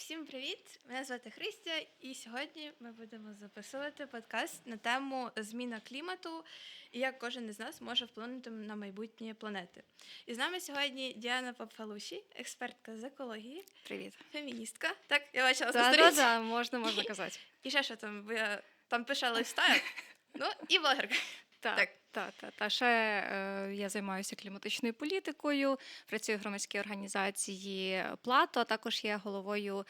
Всім привіт! Мене звати Христя, і сьогодні ми будемо записувати подкаст на тему зміна клімату і як кожен із нас може вплинути на майбутнє планети. І з нами сьогодні Діана Папфалуші, експертка з екології, Привіт. феміністка. Так, я бачила Да, да, да, можна, можна казати. І ще що там, бо я там пише лайфстайл. Ну і блогерка. Так, Так. Та, та, Та ще е, я займаюся кліматичною політикою, працюю в громадській організації Плато, а також є головою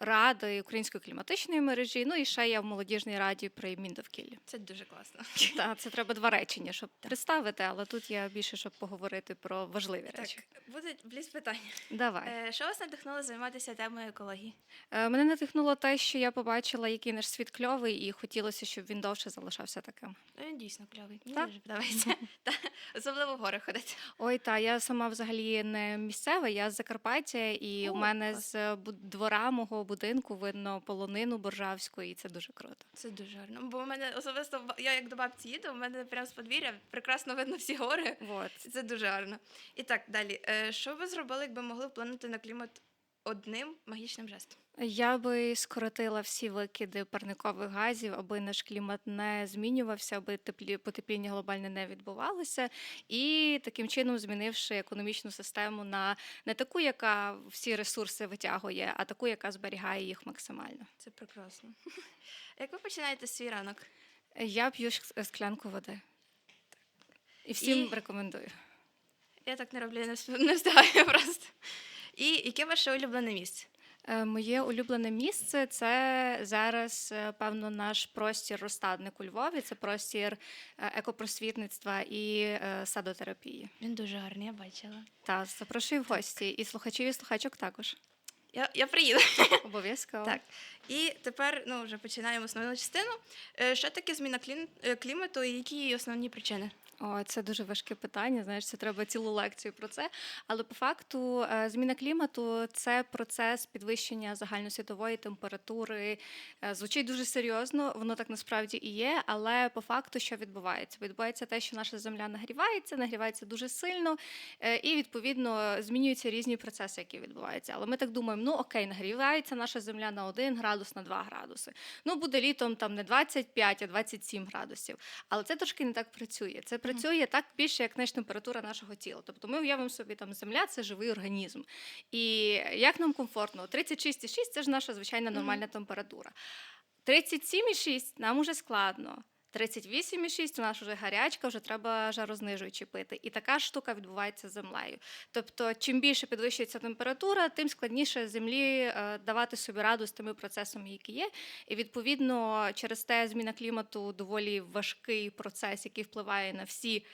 ради Української кліматичної мережі. Ну і ще я в молодіжній раді при Міндовкіллі. Це дуже класно. Так, це треба два речення, щоб представити, але тут я більше щоб поговорити про важливі речі. Так, буде бліз питання. Давай. Е, Що вас надихнуло займатися темою екології? Е, Мене надихнуло те, що я побачила, який наш світ кльовий, і хотілося, щоб він довше залишався таким. Ну, він дійсно кльовий. Мені Так? дуже подобається. Та, Особливо в гори ходити. Ой, та я сама взагалі не місцева, я з Закарпаття, і О, у мене клас. з бу- двора мого будинку видно полонину боржавську, і це дуже круто. Це дуже гарно. Бо у мене особисто я як до бабці їду, у мене прямо з подвір'я прекрасно видно всі гори. Вот. Це дуже гарно. І так, далі. Е, Що ви зробили, якби могли вплинути на клімат одним магічним жестом? Я би скоротила всі викиди парникових газів, аби наш клімат не змінювався, аби теплі потепління глобальне не відбувалося, і таким чином змінивши економічну систему на не таку, яка всі ресурси витягує, а таку, яка зберігає їх максимально. Це прекрасно. Як ви починаєте свій ранок? Я п'ю склянку води. І всім І- рекомендую. Я так не роблю, я не вс- не встигаю просто. І яке ваше улюблене місце? Е, Моє улюблене місце це зараз, е, певно, наш простір розстадник у Львові. Це простір е, екопросвітництва і садотерапії. Він дуже гарний, я бачила. Та запрошую в гості і слухачів і слухачок також. Я, я приїду. Обов'язково. Так. І тепер ну, вже починаємо основну частину. Що таке зміна клімату і які її основні причини? О, це дуже важке питання. Знаєш, це треба цілу лекцію про це. Але по факту е, зміна клімату це процес підвищення загальносвітової температури. Е, Звучить дуже серйозно, воно так насправді і є. Але по факту, що відбувається? Відбувається те, що наша земля нагрівається, нагрівається дуже сильно, е, і відповідно змінюються різні процеси, які відбуваються. Але ми так думаємо: ну окей, нагрівається наша земля на 1 градус, на 2 градуси. Ну буде літом там не 25, а 27 градусів. Але це трошки не так працює. Це працює так більше, як знаєш, температура нашого тіла. Тобто ми уявимо собі, там земля це живий організм. І як нам комфортно? 36,6 це ж наша звичайна нормальна температура. 37,6 нам уже складно. 38,6 у нас вже гарячка, вже треба жарознижуючі пити. І така ж штука відбувається з землею. Тобто, чим більше підвищується температура, тим складніше землі е, давати собі раду з тими процесами, які є. І відповідно через те зміна клімату доволі важкий процес, який впливає на всі.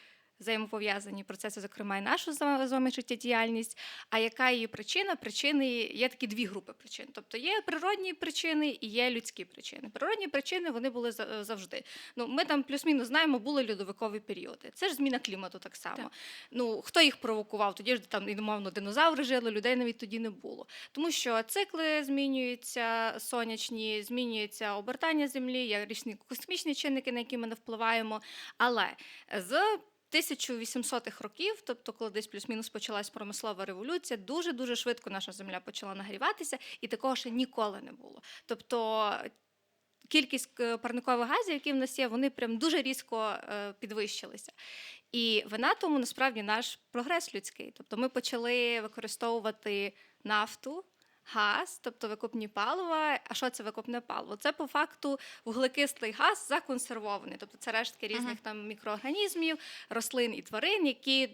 Взаємопов'язані процеси, зокрема, і нашу з вами- життєдіяльність. А яка її причина? Причини є такі дві групи причин. Тобто є природні причини і є людські причини. Природні причини вони були завжди. Ну, ми там плюс-мінус знаємо, були льодовикові періоди. Це ж зміна клімату так само. Так. Ну хто їх провокував? Тоді ж там і мовно динозаври жили, людей навіть тоді не було. Тому що цикли змінюються сонячні, змінюється обертання землі, є різні космічні чинники, на які ми не впливаємо. Але з 1800-х років, тобто коли десь плюс-мінус почалась промислова революція, дуже дуже швидко наша земля почала нагріватися, і такого ще ніколи не було. Тобто кількість е, парникових газів, які в нас є, вони прям дуже різко е, підвищилися. І вина тому насправді наш прогрес людський. Тобто ми почали використовувати нафту. Газ, тобто викопні палива. А що це викопне паливо? Це по факту вуглекислий газ законсервований, тобто це рештки різних Мгм. там мікроорганізмів, рослин і тварин, які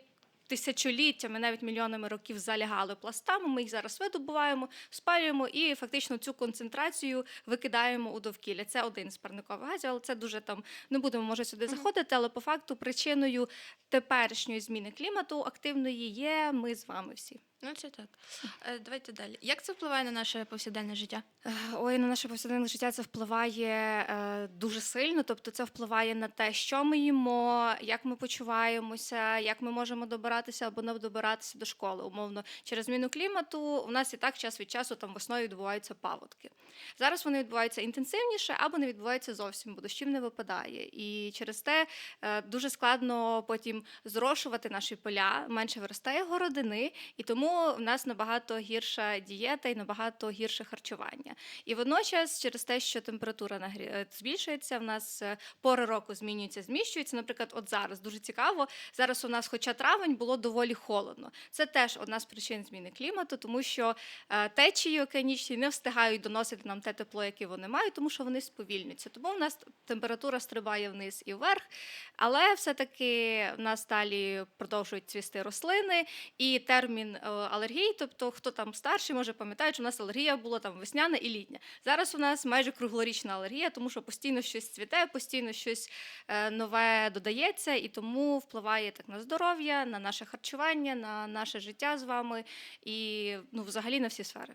тисячоліттями, навіть мільйонами років залягали пластами. Ми їх зараз видобуваємо, спалюємо і фактично цю концентрацію викидаємо у довкілля. Це один з парникових газів, але це дуже там не будемо може сюди заходити. Але по факту причиною теперішньої зміни клімату активної є ми з вами всі. Ну, це так. Е, Давайте далі. Як це впливає на наше повсякденне життя? Е, Ой, на наше повсякденне життя це впливає е, дуже сильно. Тобто, це впливає на те, що ми їмо, як ми почуваємося, як ми можемо добиратися або не добиратися до школи. Умовно, через зміну клімату у нас і так час від часу там весною відбуваються паводки. Зараз вони відбуваються інтенсивніше або не відбуваються зовсім, бо дощів не випадає. І через те е, дуже складно потім зрошувати наші поля, менше виростає городини, і тому тому в нас набагато гірша дієта і набагато гірше харчування. І водночас, через те, що температура е, збільшується, в нас е, пори року змінюються, зміщуються. Наприклад, от зараз дуже цікаво. Зараз у нас, хоча травень, було доволі холодно. Це теж одна з причин зміни клімату, тому що е, течії океанічні не встигають доносити нам те тепло, яке вони мають, тому що вони сповільнюються. Тому в нас температура стрибає вниз і вверх, але все-таки в нас далі продовжують цвісти рослини, і термін алергії, тобто хто там старший, може пам'ятають, що у нас алергія була там весняна і літня. Зараз у нас майже круглорічна алергія, тому що постійно щось цвіте, постійно щось е, нове додається, і тому впливає так на здоров'я, на наше харчування, на наше життя з вами і ну, взагалі на всі сфери.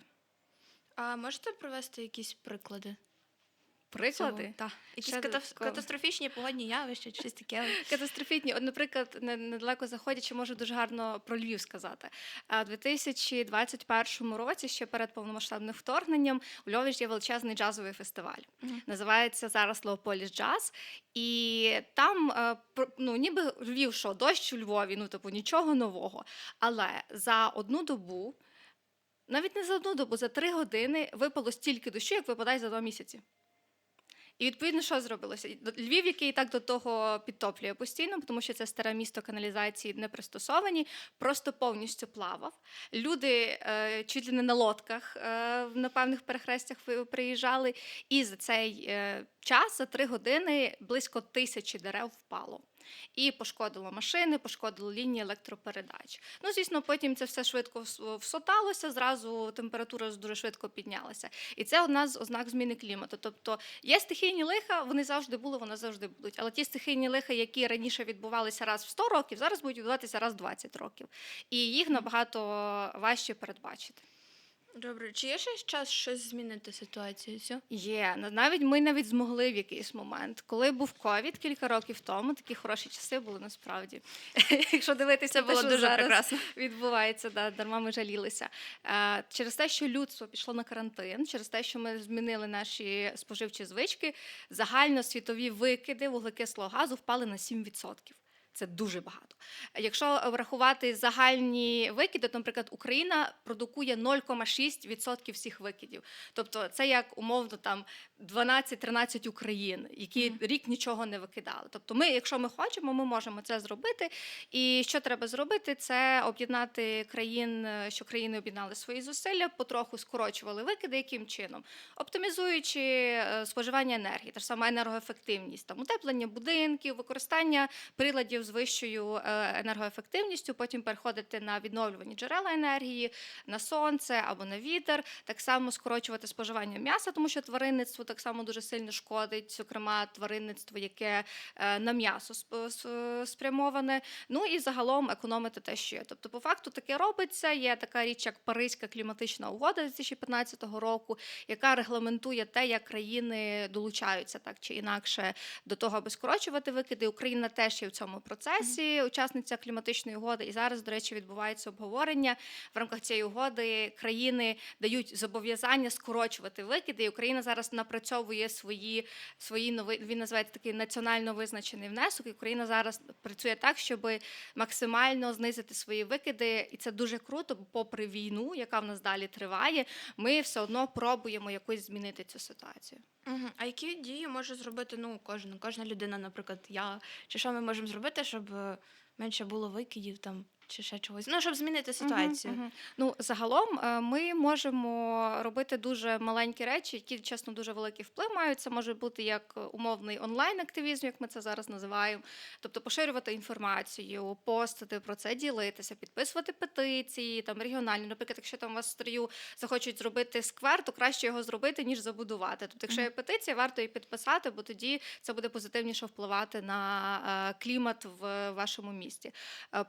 А можете привести якісь приклади? Приклади. Так. Якісь Ще катав- катастрофічні погодні явища, чи щось таке. Катастрофічні. От, наприклад, не- недалеко заходячи, можу дуже гарно про Львів сказати. А У 2021 році, ще перед повномасштабним вторгненням, у Львові ж є величезний джазовий фестиваль. Мгм. Називається зараз Леополіс Джаз. І там, е, ну, ніби Львів, що дощ у Львові, ну, типу, нічого нового. Але за одну добу, навіть не за одну добу, за три години випало стільки дощу, як випадає за два місяці. І відповідно, що зробилося? Львів, який і так до того підтоплює постійно, тому що це старе місто каналізації не пристосовані, просто повністю плавав. Люди е, чуть ли не на лодках е, на певних перехрестях приїжджали, і за цей е, час, за три години, близько тисячі дерев впало. І пошкодило машини, пошкодило лінії електропередач. Ну, звісно, потім це все швидко всоталося, зразу температура дуже швидко піднялася. І це одна з ознак зміни клімату. Тобто є стихійні лиха, вони завжди були, вони завжди будуть. Але ті стихійні лиха, які раніше відбувалися раз в 100 років, зараз будуть відбуватися раз в 20 років. І їх набагато важче передбачити. Добре, чи є ще час щось змінити ситуацію? цю? Є на- навіть ми навіть змогли в якийсь момент, коли був ковід кілька років тому. Такі хороші часи були насправді. Якщо дивитися, Це те, було що дуже зараз прекрасно. відбувається, да, дарма ми жалілися. Е, через те, що людство пішло на карантин, через те, що ми змінили наші споживчі звички, загальносвітові викиди вуглекислого газу впали на 7%. Це дуже багато. Якщо врахувати загальні викиди, то, наприклад, Україна продукує 0,6% всіх викидів. Тобто це як умовно там 12-13 Україн, які Мгм. рік нічого не викидали. Тобто, ми, якщо ми хочемо, ми можемо це зробити. І що треба зробити, це об'єднати країн, що країни об'єднали свої зусилля, потроху скорочували викиди. Яким чином? Оптимізуючи е, споживання енергії, та ж сама енергоефективність, там утеплення будинків, використання приладів з вищою е, енергоефективністю, потім переходити на відновлювані джерела енергії, на сонце або на вітер, так само скорочувати споживання м'яса, тому що тваринництво так само дуже сильно шкодить, зокрема тваринництво, яке е, на м'ясо сп- спрямоване. Ну і загалом економити те, що є. Тобто, по факту таке робиться. Є така річ, як Паризька кліматична угода 2015 року, яка регламентує те, як країни долучаються так чи інакше до того, аби скорочувати викиди. Україна теж є в цьому процесі, учасниця кліматичної угоди. І зараз, до речі, відбувається обговорення в рамках цієї угоди. Країни дають зобов'язання скорочувати викиди. І Україна зараз напрацьовує свої свої нови. Він називається такий національно визначений внесок. І Україна зараз працює так, щоб максимально знизити свої викиди, і це дуже круто. Бо попри війну, яка в нас далі триває, ми все одно пробуємо якось змінити цю ситуацію. А які дії може зробити ну, кожен, кожна людина, наприклад, я? Чи що ми можемо зробити, щоб е, менше було викидів там, чи ще чогось? Ну, щоб змінити ситуацію. Мгм, мгм. Ну, загалом е, ми можемо робити дуже маленькі речі, які чесно дуже великий вплив мають. Це може бути як е, умовний онлайн-активізм, як ми це зараз називаємо. Тобто поширювати інформацію, постити про це, ділитися, підписувати петиції, там регіональні. Наприклад, якщо там у вас в стрію захочуть зробити сквер, то краще його зробити, ніж забудувати. Тобто, якщо є петиція, варто її підписати, бо тоді це буде позитивніше впливати на е, клімат в вашому місті.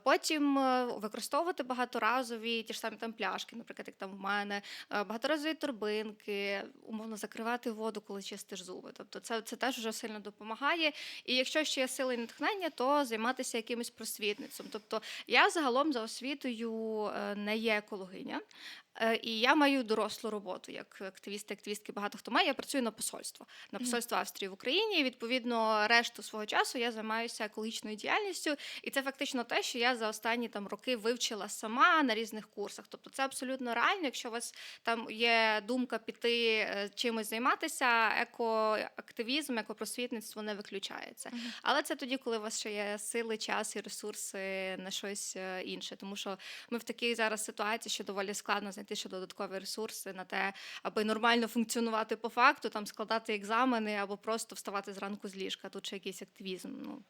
Потім використовувати багаторазові ті ж самі там пляшки, наприклад, як там в мене, е, багаторазові торбинки, умовно закривати воду, коли чистиш зуби. Тобто це, це теж вже сильно допомагає. І якщо ще є сили і натхнення, то займатися якимось просвітництвом. Тобто я загалом за освітою е, не є екологиня. Е, І я маю дорослу роботу як активісти, активістки. Багато хто має. Я працюю на посольство, на посольство Австрії в Україні. І, відповідно, решту свого часу я займаюся екологічною діяльністю, і це фактично те, що я за останні там роки вивчила сама на різних курсах. Тобто, це абсолютно реально. Якщо у вас там є думка піти е, чимось займатися, екоактивізм, екопросвітництво не виключається. Але це тоді, коли у вас ще є сили, час і ресурси на щось е, інше. Тому що ми в такій зараз ситуації, що доволі складно знайти ще додаткові ресурси на те, аби нормально функціонувати по факту, там складати екзамени або просто вставати зранку з ліжка. Тут ще якийсь активізм. Ну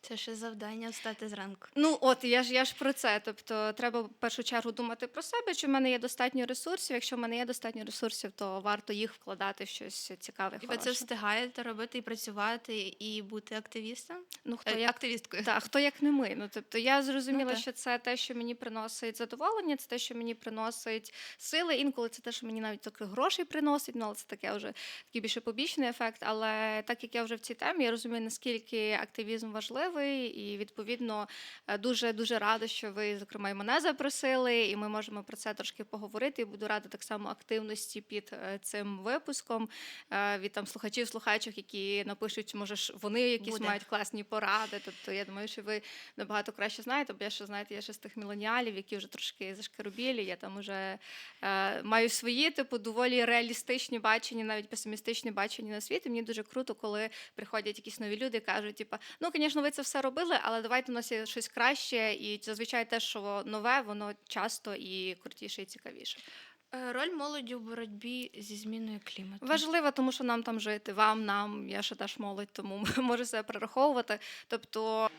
Це ще завдання встати зранку. Ну от я ж я ж про це. Тобто, треба в першу чергу думати про себе, чи в мене є достатньо ресурсів. Якщо в мене є достатньо ресурсів, то варто їх вкладати в щось цікаве. І ви це встигаєте робити і працювати, і бути активістом? Ну хто Е, як Активісткою. Так, хто як не ми. Ну тобто я зрозуміла, так. що це те, що мені приносить задоволення, це те, що мені приносить сили. Інколи це те, що мені навіть таки грошей приносить. Ну але це таке вже такий більше побічний ефект. Але так як я вже в цій темі, я розумію, наскільки активізм важливий, і відповідно дуже дуже рада, що ви зокрема і мене запросили, і ми можемо про це трошки поговорити. І буду рада так само активності під е, цим випуском е, від там слухачів, слухачок, які напишуть, може ж вони якісь Буде. мають класні поради. Тобто я думаю, що ви набагато краще знаєте, бо я ще знаєте, я ще з тих міленіалів, які вже трошки зашкарубілі. Я там уже е, маю свої, типу, доволі реалістичні бачення, навіть песимістичні бачення на світ. І мені дуже круто, коли приходять якісь нові люди і кажуть, типу, ну, звісно, ви це все робили, але давайте у нас є щось краще. І зазвичай те, що нове, воно часто і крутіше, і цікавіше. Е, Роль молоді у боротьбі зі зміною клімату. Важливо, тому що нам там жити, вам, нам, я ще теж молодь, тому можу себе перераховувати. Тобто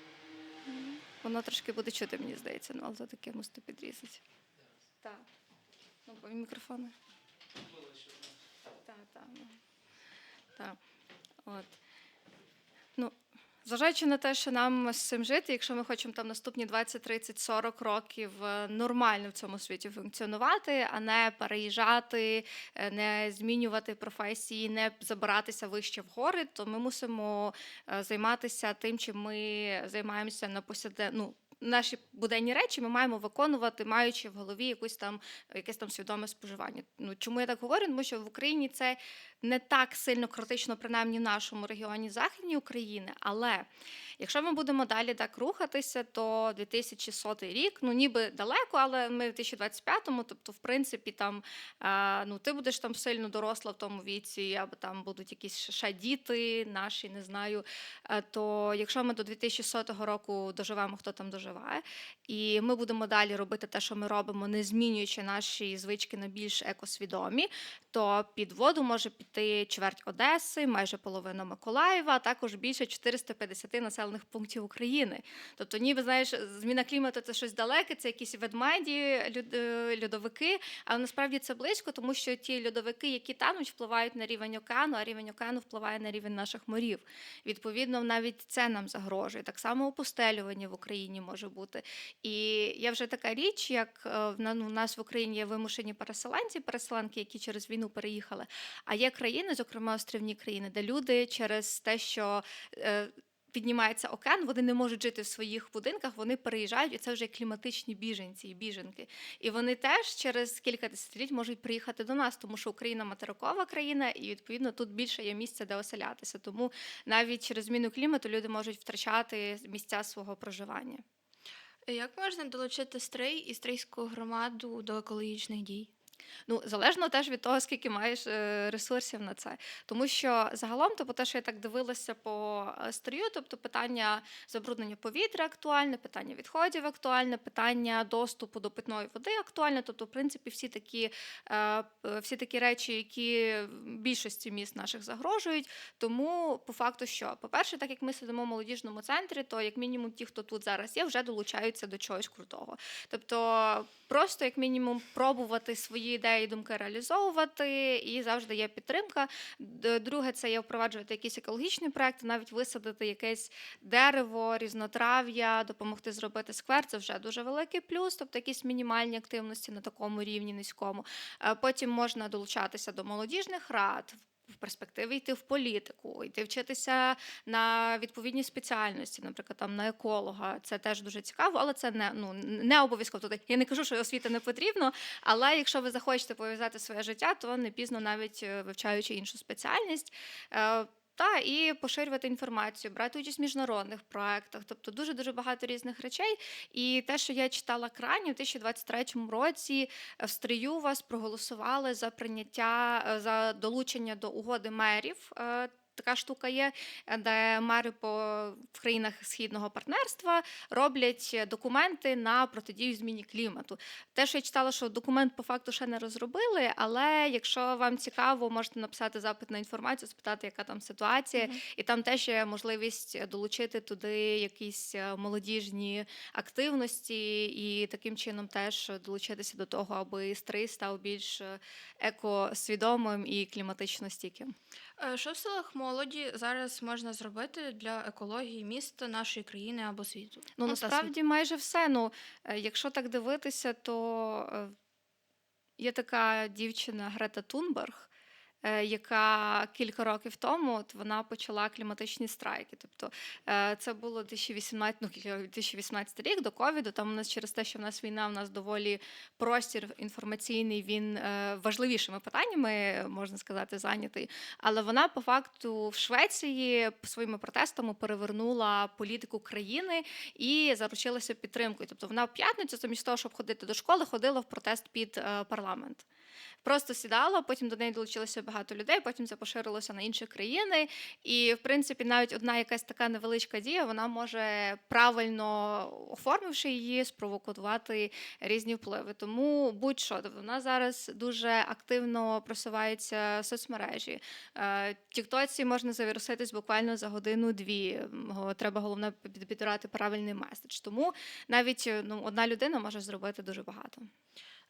воно трошки буде чути, мені здається, ну але то таке мусите підрізати. Так. Ну, бо мікрофони. Так, так. ну. Так. От. Ну, Зважаючи на те, що нам з цим жити, якщо ми хочемо там наступні 20, 30, 40 років е, нормально в цьому світі функціонувати, а не переїжджати, е, не змінювати професії, не забиратися вище в гори, то ми мусимо е, займатися тим, чим ми займаємося на посяде. Ну, Наші буденні речі ми маємо виконувати, маючи в голові якусь там якесь там свідоме споживання. Ну чому я так говорю? Тому що в Україні це не так сильно критично, принаймні в нашому регіоні Західній України. Але якщо ми будемо далі так рухатися, то 2100 рік, ну ніби далеко, але ми в 2025-му, тобто, в принципі, там е, ну ти будеш там сильно доросла в тому віці, або там будуть якісь ще діти наші, не знаю. Е, То якщо ми до 2100 року доживемо, хто там доживає, і ми будемо далі робити те, що ми робимо, не змінюючи наші звички на більш екосвідомі, то під воду може піти чверть Одеси, майже половина Миколаєва, а також більше 450 населених пунктів України. Тобто, ніби знаєш, зміна клімату це щось далеке, це якісь ведмеді, е, льодовики. Але насправді це близько, тому що ті льодовики, які тануть, впливають на рівень океану, а рівень океану впливає на рівень наших морів. Відповідно, навіть це нам загрожує. Так само опустелювання в Україні може бути. І є вже така річ, як е, ну, в нас в Україні є вимушені переселенці, переселенки, які через війну переїхали. А є країни, зокрема острівні країни, де люди через те, що е, Піднімається океан, вони не можуть жити в своїх будинках, вони переїжджають, і це вже кліматичні біженці і біженки. І вони теж через кілька десятиліть можуть приїхати до нас, тому що Україна материкова країна, і відповідно тут більше є місця, де оселятися. Тому навіть через зміну клімату люди можуть втрачати місця свого проживання. Як можна долучити стрий і стрийську громаду до екологічних дій? Ну, залежно теж від того, скільки маєш е, ресурсів на це. Тому що загалом, тобто, те, що я так дивилася по е, стрію, тобто питання забруднення повітря актуальне, питання відходів актуальне, питання доступу до питної води актуальне. Тобто, в принципі, всі такі, е, всі такі речі, які більшості міст наших загрожують. Тому, по факту, що, по-перше, так як ми сидимо в молодіжному центрі, то як мінімум ті, хто тут зараз є, вже долучаються до чогось крутого. Тобто, просто як мінімум пробувати свої ідеї, думки реалізовувати, і завжди є підтримка. Друге, це є впроваджувати якісь екологічні проекти, навіть висадити якесь дерево, різнотрав'я, допомогти зробити сквер. Це вже дуже великий плюс, тобто якісь мінімальні активності на такому рівні низькому. Е, Потім можна долучатися до молодіжних рад. Перспективі йти в політику, йти вчитися на відповідні спеціальності, наприклад, там на еколога. Це теж дуже цікаво, але це не ну не обов'язково. Тобто я не кажу, що освіти не потрібно, але якщо ви захочете пов'язати своє життя, то не пізно навіть е, вивчаючи іншу спеціальність. Е, Та і поширювати інформацію, брати участь в міжнародних проектах, тобто дуже дуже багато різних речей. І те, що я читала крані, у 2023 році, е, в стрію вас проголосували за прийняття е, за долучення до угоди мерів. Така штука є, де мери по в країнах східного партнерства роблять документи на протидію зміні клімату. Те, що я читала, що документ по факту ще не розробили, але якщо вам цікаво, можете написати запит на інформацію, спитати, яка там ситуація, Мгм. і там теж є можливість долучити туди якісь е, молодіжні активності, і таким чином теж долучитися до того, аби стрий став більш е, екосвідомим і кліматично стійким. Е, Що в силах молоді зараз можна зробити для екології міста, нашої країни або світу? Ну, та насправді майже все. Ну, е, якщо так дивитися, то е, є така дівчина Грета Тунберг, яка кілька років тому от вона почала кліматичні страйки. Тобто е, це було 2018, ну, кілька 2018 рік до ковіду. Там у нас через те, що в нас війна, у нас доволі простір інформаційний, він е, важливішими питаннями, можна сказати, зайнятий. Але вона по факту в Швеції своїми протестами перевернула політику країни і заручилася підтримкою. Тобто вона в п'ятницю, замість того, щоб ходити до школи, ходила в протест під е, парламент. Просто сідала, потім до неї долучилося багато людей, потім це поширилося на інші країни. І, в принципі, навіть одна якась така невеличка дія, вона може правильно оформивши її, спровокувати різні впливи. Тому будь-що тобто вона зараз дуже активно просувається в соцмережі. Е, Тіктоці можна завіруситись буквально за годину-дві. Треба головне під- підбирати правильний меседж. Тому навіть ну, одна людина може зробити дуже багато.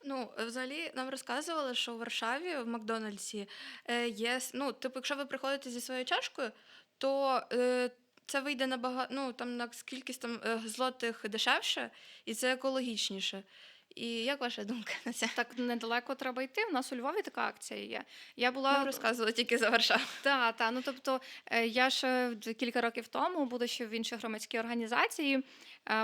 Ну, е, взагалі нам розказували, що в Варшаві в Макдональдсі е, є. Ну, типу, якщо ви приходите зі своєю чашкою, то е, це вийде набагато, ну там на скількись там е, злотих дешевше, і це екологічніше. І як ваша думка на це? Так недалеко треба йти. У нас у Львові така акція є. Я була Нам розказували тільки за Варшаву. Так, та, ну тобто я в- кілька років тому, будучи в іншій громадській організації,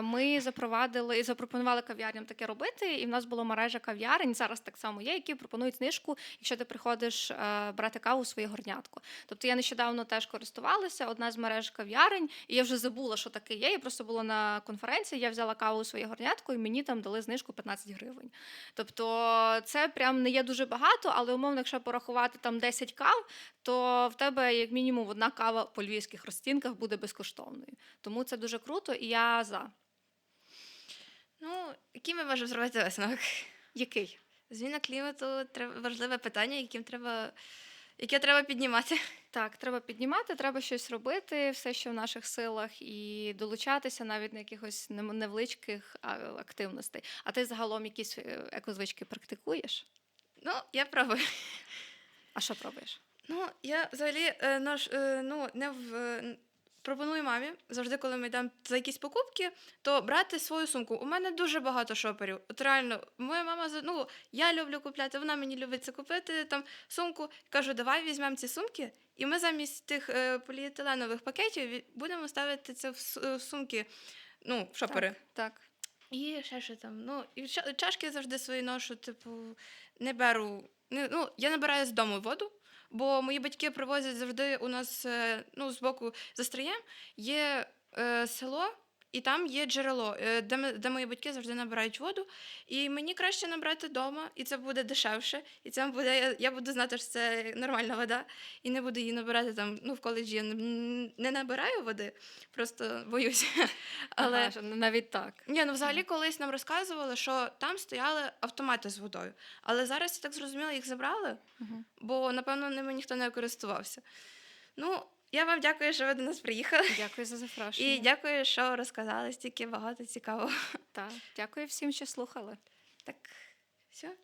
ми запровадили і запропонували кав'ярням таке робити. І в нас була мережа кав'ярень, зараз так само є, які пропонують знижку, якщо ти приходиш е, брати каву у своє горнятко. Тобто я нещодавно теж користувалася, одна з мереж кав'ярень, і я вже забула, що таке є. Я просто була на конференції, я взяла каву у своє горнятко, і мені там дали знижку 15 гривень. Тобто це прям не є дуже багато, але умовно, якщо порахувати там 10 кав, то в тебе як мінімум одна кава по львівських розцінках буде безкоштовною. Тому це дуже круто, і я за. Ну, який ми можемо зробити висновок? Який? Зміна клімату треба важливе питання, яким треба, яке треба піднімати. Так, треба піднімати, треба щось робити, все, що в наших силах, і долучатися навіть на якихось невеличких активностей. А ти загалом якісь е, екозвички практикуєш? Ну, я пробую. А що пробуєш? Ну, я взагалі е, ну, не в. Пропоную мамі завжди, коли ми йдемо за якісь покупки, то брати свою сумку. У мене дуже багато шоперів. От реально, моя мама ну, я люблю купляти, вона мені любить це купити там сумку. Кажу, давай візьмемо ці сумки, і ми замість тих е, поліетиленових пакетів будемо ставити це в, е, в сумки, ну, в шопери. Так, так. І ще що там. Ну, і чашки завжди свої ношу, типу, не беру. Не, ну, я набираю з дому воду, бо мої батьки привозять завжди у нас е, ну, з боку за Стриєм є е, село. І там є джерело, е, де, ми, де мої батьки завжди набирають воду. І мені краще набрати вдома, і це буде дешевше. І це буде, я, буду знати, що це нормальна вода, і не буду її набирати там. Ну, в коледжі я не, набираю води, просто боюся. Але Ага, навіть так. ні, ну взагалі колись нам розказували, що там стояли автомати з водою. Але зараз я так зрозуміла, їх забрали, бо напевно ними ніхто не користувався. Ну, я вам дякую, що ви до нас приїхали. Дякую за запрошення. І дякую, що розказали стільки багато цікавого. Так, дякую всім, що слухали. Так, все.